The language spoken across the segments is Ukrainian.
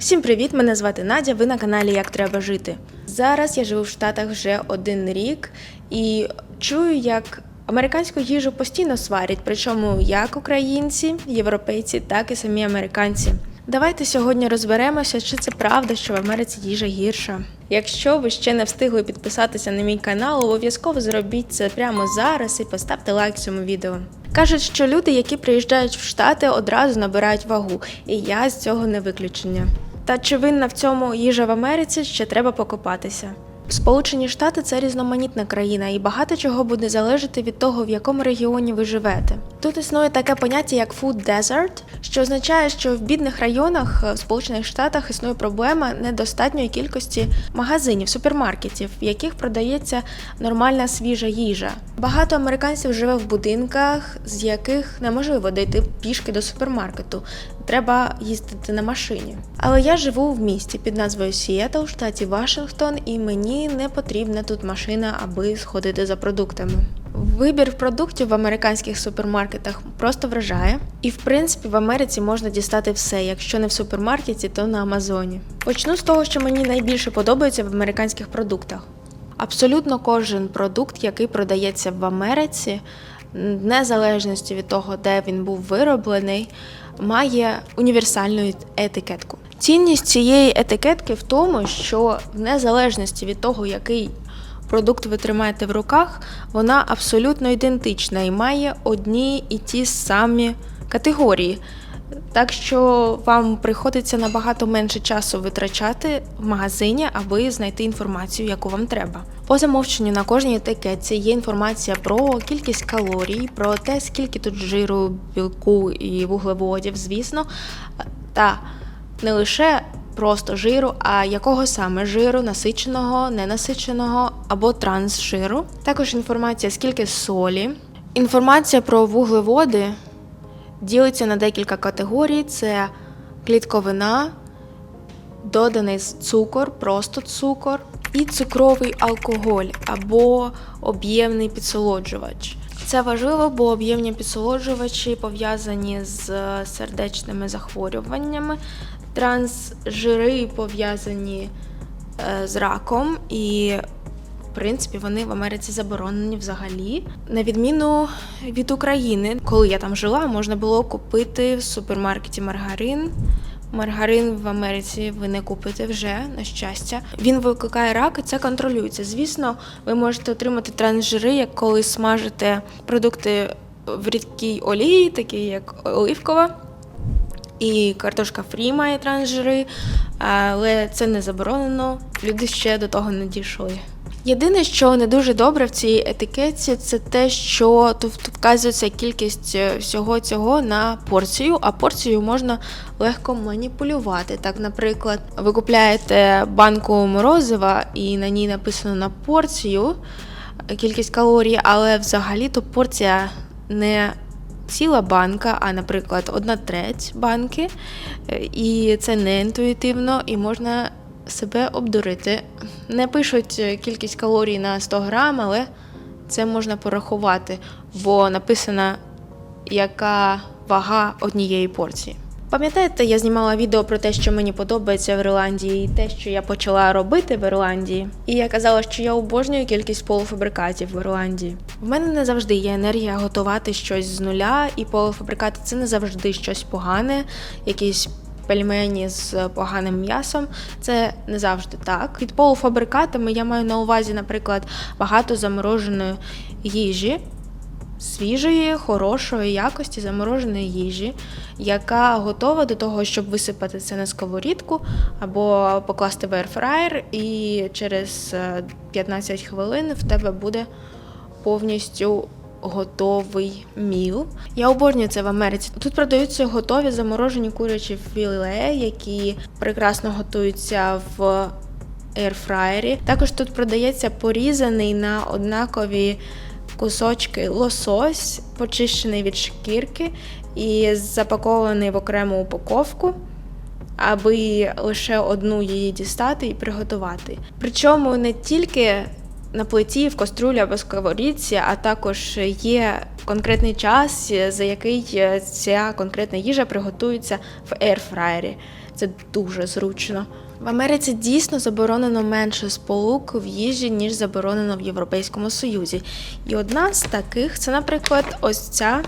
Всім привіт! Мене звати Надя. Ви на каналі Як Треба жити. Зараз я живу в Штатах вже один рік і чую, як американську їжу постійно сварять, причому як українці, європейці, так і самі американці. Давайте сьогодні розберемося, чи це правда, що в Америці їжа гірша. Якщо ви ще не встигли підписатися на мій канал, обов'язково зробіть це прямо зараз і поставте лайк цьому відео. Кажуть, що люди, які приїжджають в Штати, одразу набирають вагу, і я з цього не виключення. Та чи винна в цьому їжа в Америці, ще треба покопатися. Сполучені Штати це різноманітна країна, і багато чого буде залежати від того, в якому регіоні ви живете. Тут існує таке поняття як food desert, що означає, що в бідних районах е, в Сполучених Штатах існує проблема недостатньої кількості магазинів, супермаркетів, в яких продається нормальна свіжа їжа. Багато американців живе в будинках, з яких неможливо дойти пішки до супермаркету. Треба їздити на машині. Але я живу в місті під назвою Сіетл, штаті Вашингтон, і мені не потрібна тут машина, аби сходити за продуктами. Вибір продуктів в американських супермаркетах просто вражає. І в принципі в Америці можна дістати все. Якщо не в супермаркеті, то на Амазоні. Почну з того, що мені найбільше подобається в американських продуктах. Абсолютно кожен продукт, який продається в Америці, незалежності від того, де він був вироблений, має універсальну етикетку. Цінність цієї етикетки в тому, що в незалежності від того, який продукт ви тримаєте в руках, вона абсолютно ідентична і має одні і ті самі категорії. Так що вам приходиться набагато менше часу витрачати в магазині, аби знайти інформацію, яку вам треба. По замовченню на кожній етикетці є інформація про кількість калорій, про те, скільки тут жиру, білку і вуглеводів, звісно, та не лише просто жиру, а якого саме жиру, насиченого, ненасиченого або трансжиру. Також інформація, скільки солі, інформація про вуглеводи ділиться на декілька категорій: це клітковина, доданий цукор, просто цукор, і цукровий алкоголь або об'ємний підсолоджувач. Це важливо, бо об'ємні підсолоджувачі пов'язані з сердечними захворюваннями, трансжири пов'язані е, з раком і. Принципі, вони в Америці заборонені взагалі. На відміну від України, коли я там жила, можна було купити в супермаркеті маргарин. Маргарин в Америці ви не купите вже, на щастя. Він викликає рак, і це контролюється. Звісно, ви можете отримати трансжири, як коли смажите продукти в рідкій олії, такі як оливкова. І картошка фрі має трансжири, але це не заборонено. Люди ще до того не дійшли. Єдине, що не дуже добре в цій етикетці, це те, що тут вказується кількість е, всього цього на порцію, а порцію можна легко маніпулювати. Так, наприклад, ви купляєте банку морозива і на ній написано на порцію кількість калорій, але взагалі-то порція не ціла банка, а, наприклад, одна треть банки. Е, І це не інтуїтивно, і можна себе обдурити. Не пишуть е, кількість калорій на 100 грам, але це можна порахувати, бо написана яка вага однієї порції. Пам'ятаєте, я знімала відео про те, що мені подобається в Ірландії, і те, що я почала робити в Ірландії. І я казала, що я обожнюю кількість полуфабрикатів в Ірландії. В мене не завжди є енергія готувати щось з нуля, і полуфабрикати це не завжди щось погане, якісь пельмені з поганим м'ясом. Це не завжди так. Під полуфабрикатами я маю на увазі, наприклад, багато замороженої їжі. Свіжої, хорошої якості замороженої їжі, яка готова до того, щоб висипати це на сковорідку або покласти в airfryer, і через е, 15 хвилин в тебе буде повністю готовий міл. Я обожнюю це в Америці. Тут продаються готові заморожені курячі філе, які прекрасно готуються в ейрфраєрі. Також тут продається порізаний на однакові кусочки лосось, почищений від шкірки і запакований в окрему упаковку. Аби лише одну її дістати і приготувати. Причому не тільки на плиті, в каструлі або сковорідці, а також є конкретний час, за який е, ця конкретна їжа приготується в ейрфраєрі. Це дуже зручно. В Америці дійсно заборонено менше сполук в їжі, ніж заборонено в Європейському Союзі. І одна з таких це, наприклад, ось ця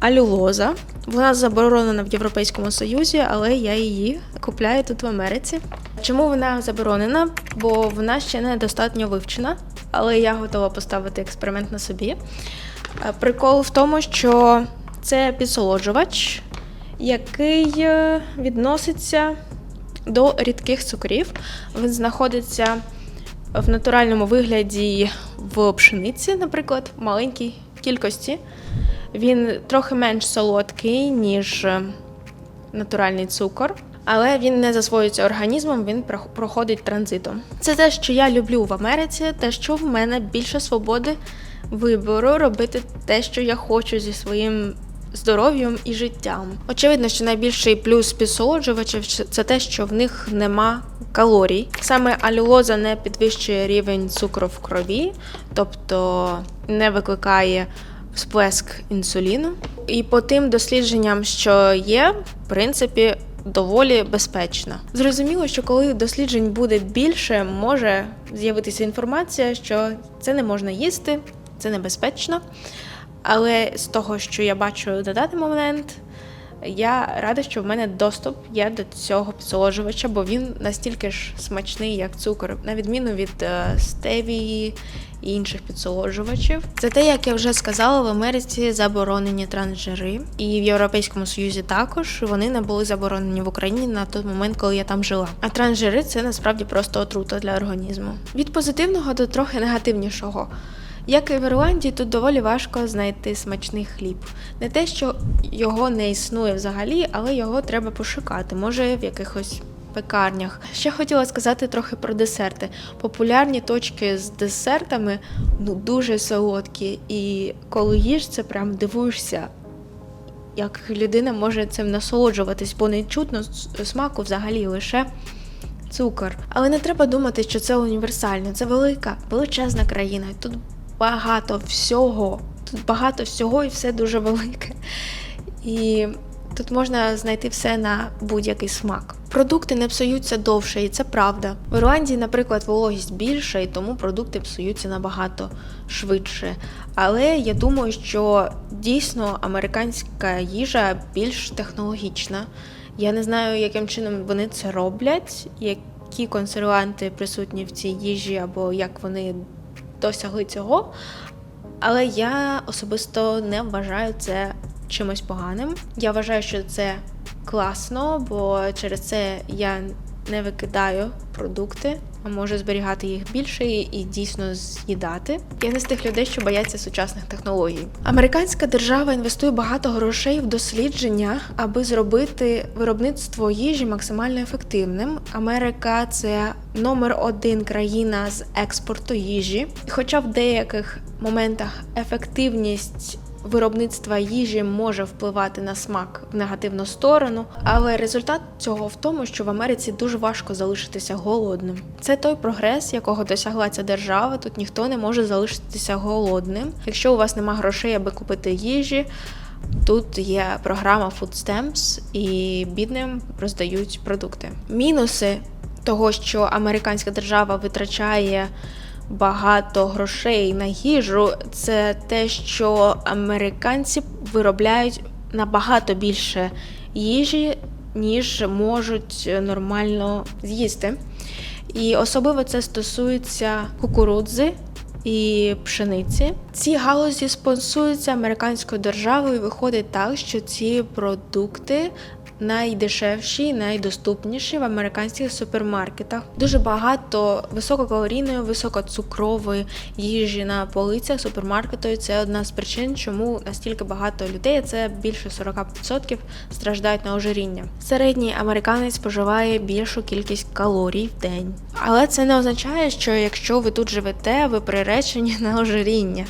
алюлоза. Вона заборонена в Європейському Союзі, але я її купляю тут в Америці. Чому вона заборонена? Бо вона ще не достатньо вивчена, але я готова поставити експеримент на собі. Е, Прикол в тому, що це підсолоджувач, який е, відноситься до рідких цукрів. Він знаходиться в натуральному вигляді в пшениці, наприклад, в маленькій кількості. Він трохи менш солодкий, ніж е, натуральний цукор, але він не засвоюється організмом, він проходить транзитом. Це те, що я люблю в Америці, те, що в мене більше свободи вибору робити те, що я хочу зі своїм здоров'ям і життям. Очевидно, що найбільший плюс підсолоджувачів це те, що в них нема калорій. Саме алюлоза не підвищує рівень цукру в крові, тобто не викликає сплеск інсуліну. І по тим дослідженням, що є, в принципі, доволі безпечно. Зрозуміло, що коли досліджень буде більше, може з'явитися інформація, що це не можна їсти, це небезпечно. Але з того, що я бачу на даний момент, я рада, що в мене доступ є до цього підсолоджувача, бо він настільки ж смачний, як цукор, на відміну від е, стевії і інших підсолоджувачів. Зате, як я вже сказала, в Америці заборонені трансжири, і в Європейському Союзі також вони не були заборонені в Україні на той момент, коли я там жила. А трансжири це насправді просто отрута для організму. Від позитивного до трохи негативнішого. Як і в Ірландії, тут доволі важко знайти смачний хліб. Не те, що його не існує взагалі, але його треба пошукати, може в якихось пекарнях. Ще хотіла сказати трохи про десерти. Популярні точки з десертами ну дуже солодкі, і коли їш, це прям дивуєшся. Як людина може цим насолоджуватись, бо не чутно смаку взагалі лише цукор. Але не треба думати, що це універсально. Це велика, величезна країна. Тут багато всього. Тут багато всього і все дуже велике. І тут можна знайти все на будь-який смак. Продукти не псуються довше, і це правда. В Ірландії, наприклад, вологість більша, і тому продукти псуються набагато швидше. Але я думаю, що дійсно американська їжа більш технологічна. Я не знаю, яким чином вони це роблять, які консерванти присутні в цій їжі, або як вони досягли цього. Але я особисто не вважаю це чимось поганим. Я вважаю, що це класно, бо через це я не викидаю продукти, а можу зберігати їх більше і, дійсно з'їдати. Я не з тих людей, що бояться сучасних технологій. Американська держава інвестує багато грошей в дослідження, аби зробити виробництво їжі максимально ефективним. Америка це номер один країна з експорту їжі. І Хоча в деяких моментах ефективність виробництва їжі може впливати на смак в негативну сторону, але результат цього в тому, що в Америці дуже важко залишитися голодним. Це той прогрес, якого досягла ця держава. Тут ніхто не може залишитися голодним. Якщо у вас нема грошей, аби купити їжі. Тут є програма Food Stamps і бідним роздають продукти. Мінуси того, що американська держава витрачає багато грошей на їжу, це те, що американці виробляють набагато більше їжі, ніж можуть нормально з'їсти. І особливо це стосується кукурудзи і пшениці. Ці галузі спонсуються американською державою. і Виходить так, що ці продукти найдешевші, найдоступніші в американських супермаркетах. Дуже багато висококалорійної, високоцукрової їжі на полицях супермаркету. Це одна з причин, чому настільки багато людей, це більше 40% страждають на ожиріння. Середній американець споживає більшу кількість калорій в день. Але це не означає, що якщо ви тут живете, ви приречені на ожиріння.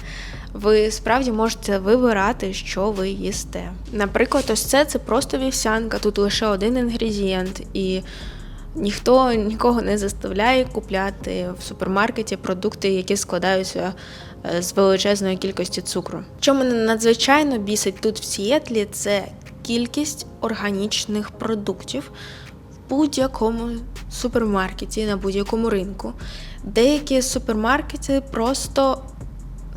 Ви справді можете вибирати, що ви їсте. Наприклад, ось це це просто вівсянка, тут лише один інгредієнт, і Ніхто нікого не заставляє купляти в супермаркеті продукти, які складаються е, з величезної кількості цукру. Що мене надзвичайно бісить тут в Сіетлі, це кількість органічних продуктів в будь-якому супермаркеті, на будь-якому ринку. Деякі супермаркети просто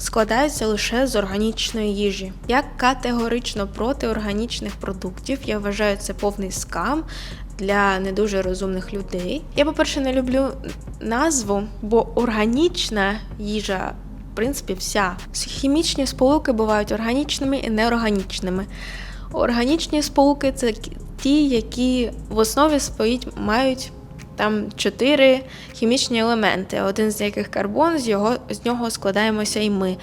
складаються лише з органічної їжі. Я категорично проти органічних продуктів. Я вважаю це повний скам для не дуже розумних людей. Я, по-перше, не люблю назву, бо органічна їжа. В принципі, вся хімічні сполуки бувають органічними і неорганічними. Органічні сполуки це ті, які в основі своїй мають там чотири хімічні елементи, один з яких карбон, з його з нього складаємося і ми.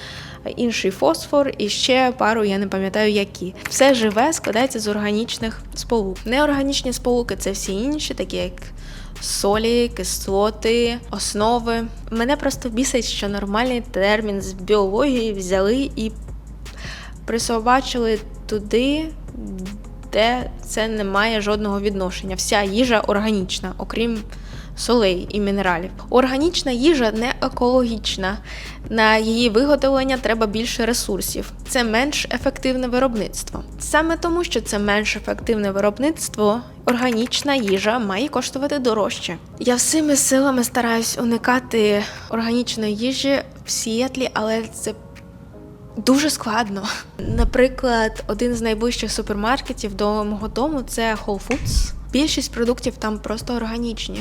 Інший фосфор, і ще пару, я не пам'ятаю які. Все живе складається з органічних сполук. Неорганічні сполуки це всі інші, такі як солі, кислоти, основи. Мене просто бісить, що нормальний термін з біології взяли і присобачили туди, де це не має жодного відношення. Вся їжа органічна, окрім солей і мінералів. Органічна їжа не екологічна. На її виготовлення треба більше ресурсів. Це менш ефективне виробництво. Саме тому, що це менш ефективне виробництво, органічна їжа має коштувати дорожче. Я всіми силами стараюсь уникати органічної їжі в Сіетлі, але це Дуже складно. Наприклад, один з найближчих супермаркетів до мого дому це Whole Foods. Більшість продуктів там просто органічні.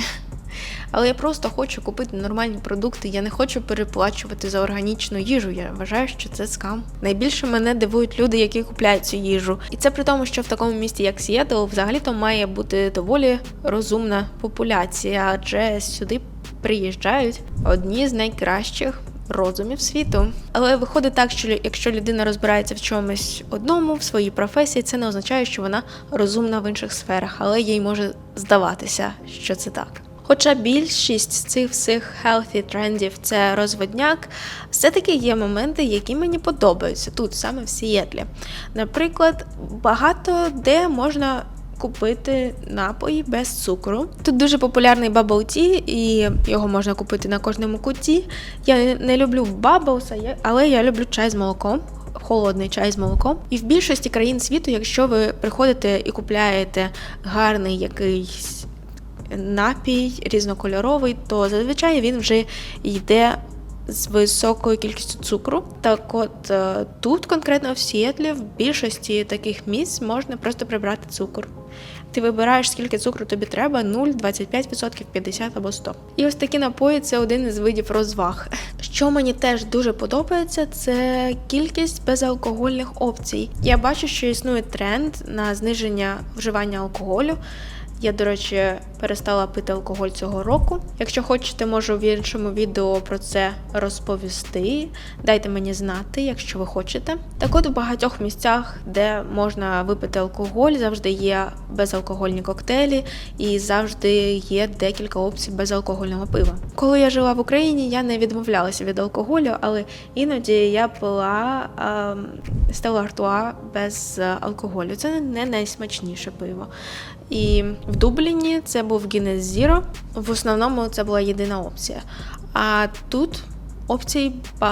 Але я просто хочу купити нормальні продукти. Я не хочу переплачувати за органічну їжу. Я вважаю, що це скам. Найбільше мене дивують люди, які купляють цю їжу. І це при тому, що в такому місті, як Сіетл, взагалі-то має бути доволі розумна популяція, адже сюди приїжджають одні з найкращих розумів світу. Але виходить так, що якщо людина розбирається в чомусь одному, в своїй професії, це не означає, що вона розумна в інших сферах, але їй може здаватися, що це так. Хоча більшість з цих всіх healthy трендів це розводняк, все-таки є моменти, які мені подобаються тут, саме в Сієтлі. Наприклад, багато де можна купити напої без цукру. Тут дуже популярний bubble tea, і його можна купити на кожному куті. Я не люблю bubbles, але я люблю чай з молоком. Холодний чай з молоком. І в більшості країн світу, якщо ви приходите і купляєте гарний якийсь напій різнокольоровий, то зазвичай він вже йде з високою кількістю цукру. Так от е, тут, конкретно в Сіетлі, в більшості таких місць можна просто прибрати цукор. Ти вибираєш, скільки цукру тобі треба: 0, 25%, 50 або 100%. І ось такі напої це один із видів розваг. Що мені теж дуже подобається, це кількість безалкогольних опцій. Я бачу, що існує тренд на зниження вживання алкоголю. Я, до речі, перестала пити алкоголь цього року. Якщо хочете, можу в іншому відео про це розповісти. Дайте мені знати, якщо ви хочете. Так от в багатьох місцях, де можна випити алкоголь, завжди є безалкогольні коктейлі і завжди є декілька опцій безалкогольного пива. Коли я жила в Україні, я не відмовлялася від алкоголю, але іноді я пила Стелла Артуа без алкоголю. Це не найсмачніше пиво. І в Дубліні це був Guinness Zero. В основному це була єдина опція. А тут опцій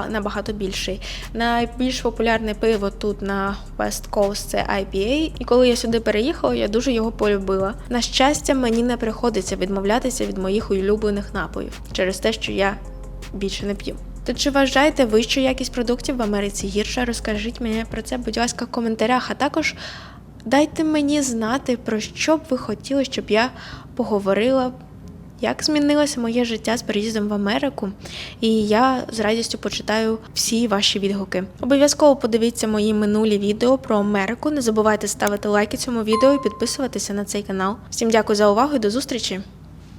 набагато більше. Найбільш популярне пиво тут на West Coast це IPA. І коли я сюди переїхала, я дуже його полюбила. На щастя, мені не приходиться відмовлятися від моїх улюблених напоїв через те, що я більше не п'ю. То чи вважаєте ви, що якість продуктів в Америці гірша? Розкажіть мені про це, будь ласка, в коментарях. А також Дайте мені знати, про що б ви хотіли, щоб я поговорила, як змінилося моє життя з переїздом в Америку, і я з радістю почитаю всі ваші відгуки. Обов'язково подивіться мої минулі відео про Америку. Не забувайте ставити лайки цьому відео і підписуватися на цей канал. Всім дякую за увагу і до зустрічі!